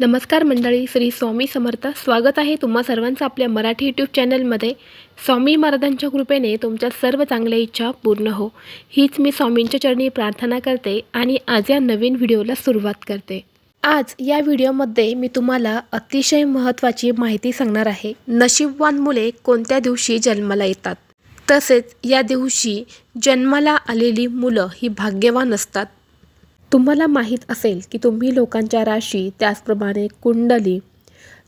नमस्कार मंडळी श्री स्वामी समर्थ. स्वागत आहे तुम्हा सर्वांचं आपल्या मराठी यूट्यूब चॅनलमध्ये. स्वामी महाराजांच्या कृपेने तुमच्या सर्व चांगल्या इच्छा पूर्ण हो. हीच मी स्वामींच्या चरणी प्रार्थना करते आणि आज या नवीन व्हिडिओला सुरुवात करते. आज या व्हिडिओमध्ये मी तुम्हाला अतिशय महत्त्वाची माहिती सांगणार आहे. नशीबवान मुले कोणत्या दिवशी जन्माला येतात? तसेच या दिवशी जन्माला आलेली मुलं ही भाग्यवान असतात. तुम्हाला माहीत असेल की तुम्ही लोकांच्या राशी त्याचप्रमाणे कुंडली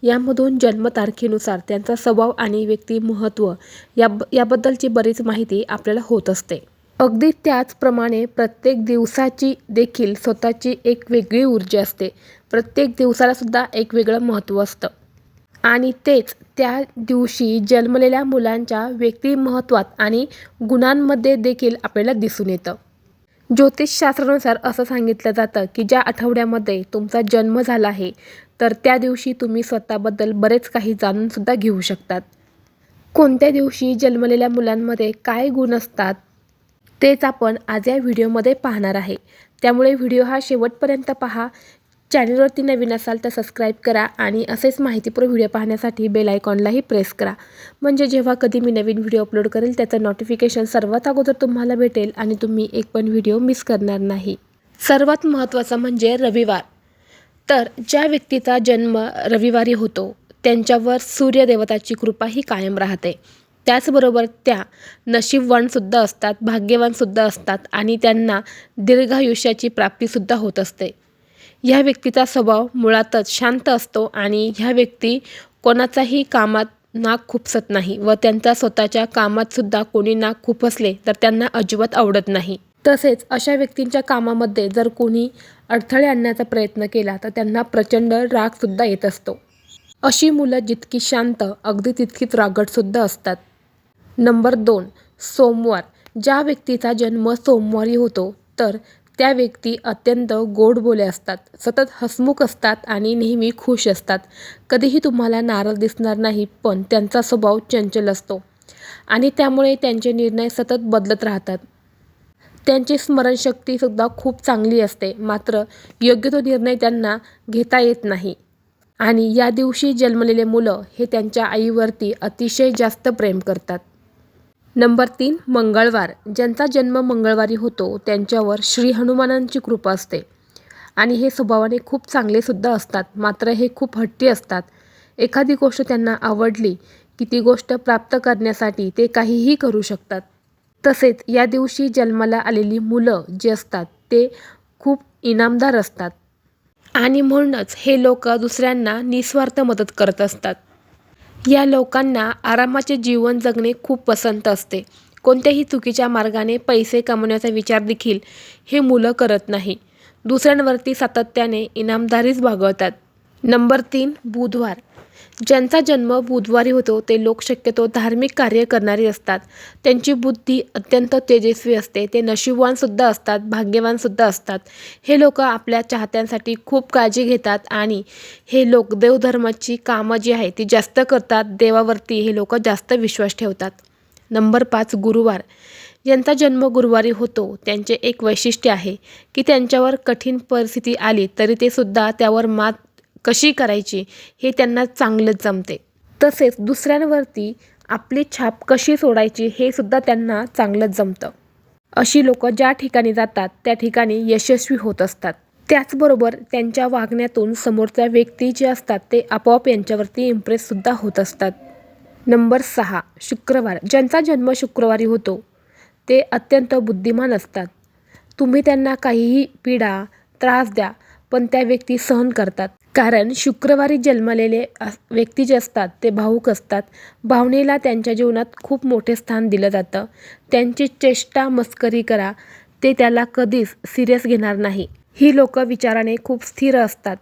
यामधून जन्मतारखेनुसार त्यांचा स्वभाव आणि व्यक्तिमहत्त्व या याबद्दलची बरीच माहिती आपल्याला होत असते. अगदी त्याचप्रमाणे प्रत्येक दिवसाची देखील स्वतःची एक वेगळी ऊर्जा असते. प्रत्येक दिवसालासुद्धा एक वेगळं महत्त्व असतं. आणि तेच त्या दिवशी जन्मलेल्या मुलांच्या व्यक्तिमहत्त्वात आणि गुणांमध्ये देखील आपल्याला दिसून येतं. ज्योतिषशास्त्रानुसार असं सांगितलं जातं की ज्या आठवड्यामध्ये तुमचा जन्म झाला आहे तर त्या दिवशी तुम्ही स्वतःबद्दल बरेच काही जाणूनसुद्धा घेऊ शकतात. कोणत्या दिवशी जन्मलेल्या मुलांमध्ये काय गुण असतात तेच आपण आज या व्हिडिओमध्ये पाहणार आहे. त्यामुळे व्हिडिओ हा शेवटपर्यंत पहा. चॅनलवरती नवीन असाल तर सबस्क्राईब करा आणि असेच माहितीपूर्व व्हिडिओ पाहण्यासाठी बेल आयकॉनलाही प्रेस करा. म्हणजे जेव्हा कधी मी नवीन व्हिडिओ अपलोड करेल त्याचं नोटिफिकेशन सर्वात अगोदर तुम्हाला भेटेल आणि तुम्ही एक पण व्हिडिओ मिस करणार नाही. सर्वात महत्त्वाचं म्हणजे रविवार. तर ज्या व्यक्तीचा जन्म रविवारी होतो त्यांच्यावर सूर्यदेवताची कृपा ही कायम राहते. त्याचबरोबर त्या नशीबवानसुद्धा असतात भाग्यवानसुद्धा असतात आणि त्यांना दीर्घायुष्याची प्राप्तीसुद्धा होत असते. ह्या व्यक्तीचा स्वभाव मुळातच शांत असतो आणि ह्या व्यक्ती कोणाचाही कामात नाक खुपसत नाही व त्यांचा स्वतःच्या कामातसुद्धा कोणी नाक खुपसले तर त्यांना अजिबात आवडत नाही. तसेच अशा व्यक्तींच्या कामामध्ये जर कोणी अडथळे आणण्याचा प्रयत्न केला तर त्यांना प्रचंड रागसुद्धा येत असतो. अशी मुलं जितकी शांत अगदी तितकीच रागटसुद्धा असतात. नंबर दोन सोमवार. ज्या व्यक्तीचा जन्म सोमवारी होतो तर त्या व्यक्ती अत्यंत गोड बोले असतात सतत हसमुख असतात आणि नेहमी खुश असतात. कधीही तुम्हाला नाराज दिसणार नाही पण त्यांचा स्वभाव चंचल असतो आणि त्यामुळे त्यांचे निर्णय सतत बदलत राहतात. त्यांची स्मरणशक्तीसुद्धा खूप चांगली असते मात्र योग्य तो निर्णय त्यांना घेता येत नाही. आणि या दिवशी जन्मलेले मुलं हे त्यांच्या आईवरती अतिशय जास्त प्रेम करतात. नंबर तीन मंगळवार. ज्यांचा जन्म मंगळवारी होतो त्यांच्यावर श्री हनुमानांची कृपा असते. आणि हे स्वभावाने खूप चांगलेसुद्धा असतात. मात्र हे खूप हट्टी असतात. एखादी गोष्ट त्यांना आवडली की ती गोष्ट प्राप्त करण्यासाठी ते काहीही करू शकतात. तसेच या दिवशी जन्माला आलेली मुलं जी असतात ते खूप इनामदार असतात. आणि म्हणूनच हे लोक दुसऱ्यांना निस्वार्थ मदत करत असतात. या लोकांना आरामाचे जीवन जगणे खूप पसंत असते. कोणत्याही चुकीच्या मार्गाने पैसे कमवण्याचा विचार देखील हे मुलं करत नाही. दुसऱ्यांवरती सातत्याने इनामदारीच भागवतात नंबर तीन बुधवार. ज्यांचा जन्म बुधवारी होतो ते लोक शक्यतो धार्मिक कार्य करणारी असतात. त्यांची बुद्धी अत्यंत तेजस्वी असते. ते नशीबवानसुद्धा असतात भाग्यवानसुद्धा असतात. हे लोक आपल्या चाहत्यांसाठी खूप काळजी घेतात आणि हे लोक देवधर्माची कामं जी आहे ती जास्त करतात. देवावरती हे लोक जास्त विश्वास ठेवतात. नंबर पाच गुरुवार. ज्यांचा जन्म गुरुवारी होतो त्यांचे एक वैशिष्ट्य आहे की त्यांच्यावर कठीण परिस्थिती आली तरी ते सुद्धा त्यावर मात कशी करायची हे त्यांना चांगलंच जमते. तसेच दुसऱ्यांवरती आपली छाप कशी सोडायची हे सुद्धा त्यांना चांगलंच जमतं. अशी लोक ज्या ठिकाणी जातात त्या ठिकाणी यशस्वी होत असतात. त्याचबरोबर त्यांच्या वागण्यातून समोरच्या व्यक्ती जे असतात ते आपोआप यांच्यावरती इम्प्रेससुद्धा होत असतात. नंबर सहा शुक्रवार. ज्यांचा जन्म शुक्रवारी होतो ते अत्यंत बुद्धिमान असतात. तुम्ही त्यांना काहीही पीडा त्रास द्या पण त्या व्यक्ती सहन करतात. कारण शुक्रवारी जन्मलेले व्यक्ती जे असतात ते भावूक असतात. भावनेला त्यांच्या जीवनात खूप मोठे स्थान दिलं जातं. त्यांची चेष्टा मस्करी करा. ते त्याला कधीच सिरियस घेणार नाही. ही लोक विचाराने खूप स्थिर असतात.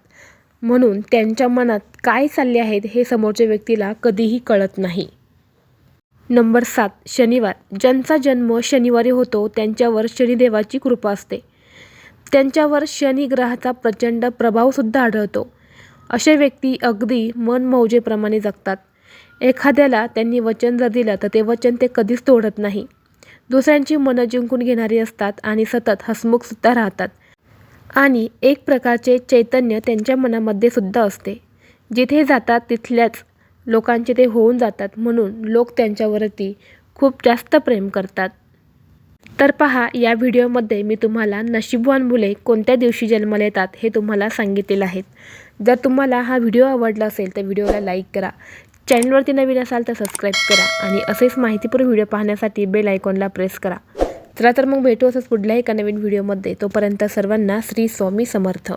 म्हणून त्यांच्या मनात काय चालले आहेत हे समोरच्या व्यक्तीला कधीही कळत नाही. नंबर सात शनिवार. ज्यांचा जन्म शनिवारी होतो त्यांच्यावर शनिदेवाची कृपा असते. त्यांच्यावर शनी ग्रहाचा प्रचंड प्रभावसुद्धा आढळतो. असे व्यक्ती अगदी मनमौजेप्रमाणे जगतात. एखाद्याला त्यांनी वचन जर दिलं तर ते वचन ते कधीच तोडत नाही. दुसऱ्यांची मनं जिंकून घेणारी असतात आणि सतत हसमुखसुद्धा राहतात. आणि एक प्रकारचे चैतन्य त्यांच्या मनामध्ये सुद्धा असते. जिथे जातात तिथल्याच लोकांचे ते होऊन जातात म्हणून लोक त्यांच्यावरती खूप जास्त प्रेम करतात. तर पहा या व्हिडिओमध्ये मी तुम्हाला नशीबवान मुले कोणत्या दिवशी जन्माला येतात हे तुम्हाला सांगितलेलं आहे. जर तुम्हाला हा व्हिडिओ आवडला असेल तर व्हिडिओला लाईक करा. चॅनलवरती नवीन असाल तर सबस्क्राईब करा आणि असेच माहितीपूर्ण व्हिडिओ पाहण्यासाठी बेल आयकॉनला प्रेस करा. चला तर मग भेटू असंच पुढल्या एका नवीन व्हिडिओमध्ये. तोपर्यंत सर्वांना श्री स्वामी समर्थ.